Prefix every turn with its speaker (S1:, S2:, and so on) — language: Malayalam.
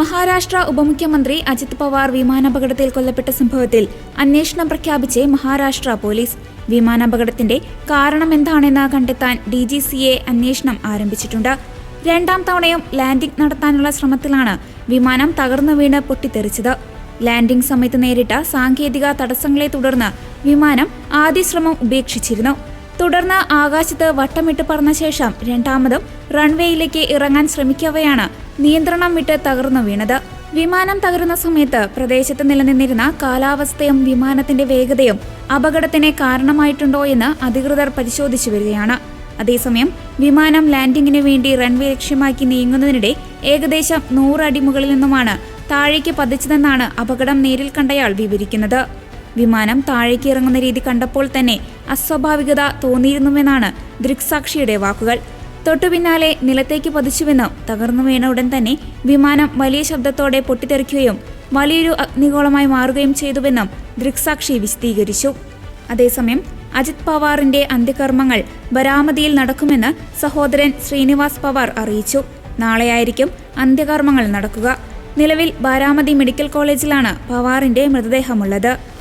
S1: മഹാരാഷ്ട്ര ഉപമുഖ്യമന്ത്രി അജിത് പവാർ വിമാനാപകടത്തിൽ കൊല്ലപ്പെട്ട സംഭവത്തിൽ അന്വേഷണം പ്രഖ്യാപിച്ച് മഹാരാഷ്ട്ര പോലീസ്. വിമാനാപകടത്തിന്റെ കാരണമെന്താണെന്ന് കണ്ടെത്താൻ ഡി ജി സി എ അന്വേഷണം ആരംഭിച്ചിട്ടുണ്ട്. രണ്ടാം തവണയും ലാൻഡിംഗ് നടത്താനുള്ള ശ്രമത്തിലാണ് വിമാനം തകർന്നു വീണ് പൊട്ടിത്തെറിച്ചത്. ലാൻഡിംഗ് സമയത്ത് നേരിട്ട സാങ്കേതിക തടസ്സങ്ങളെ തുടർന്ന് വിമാനം ആദ്യ ശ്രമം ഉപേക്ഷിച്ചിരുന്നു. തുടർന്ന് ആകാശത്ത് വട്ടമിട്ട് പറന്ന ശേഷം രണ്ടാമതും റൺവേയിലേക്ക് ഇറങ്ങാൻ ശ്രമിക്കവെയാണ്. നിയന്ത്രണം വിട്ട് തകർന്നു വീണത്. വിമാനം തകരുന്ന സമയത്ത് പ്രദേശത്ത് നിലനിന്നിരുന്ന കാലാവസ്ഥയും വിമാനത്തിന്റെ വേഗതയും അപകടത്തിന് കാരണമായിട്ടുണ്ടോ എന്ന് അധികൃതർ പരിശോധിച്ചു വരികയാണ്. അതേസമയം വിമാനം ലാൻഡിങ്ങിന് വേണ്ടി റൺവേ ലക്ഷ്യമാക്കി നീങ്ങുന്നതിനിടെ ഏകദേശം നൂറടി മുകളിൽ നിന്നുമാണ് താഴേക്ക് പതിച്ചതെന്നാണ് അപകടം നേരിൽ കണ്ടയാൾ വിവരിക്കുന്നത്. വിമാനം താഴേക്ക് ഇറങ്ങുന്ന രീതി കണ്ടപ്പോൾ തന്നെ അസ്വാഭാവികത തോന്നിയിരുന്നുവെന്നാണ് ദൃക്സാക്ഷിയുടെ വാക്കുകൾ. തൊട്ടു പിന്നാലെ നിലത്തേക്ക് പതിച്ചുവെന്നും തകർന്നു വീണ ഉടൻ തന്നെ വിമാനം വലിയ ശബ്ദത്തോടെ പൊട്ടിത്തെറിക്കുകയും വലിയൊരു അഗ്നിഗോളമായി മാറുകയും ചെയ്തുവെന്നും ദൃക്സാക്ഷി വിശദീകരിച്ചു. അതേസമയം അജിത് പവാറിന്റെ അന്ത്യകർമ്മങ്ങൾ ബരാമതിയിൽ നടക്കുമെന്ന് സഹോദരൻ ശ്രീനിവാസ് പവാർ അറിയിച്ചു. നാളെയായിരിക്കും അന്ത്യകർമ്മങ്ങൾ നടക്കുക. നിലവിൽ ബാരാമതി മെഡിക്കൽ കോളേജിലാണ് പവാറിന്റെ മൃതദേഹമുള്ളത്.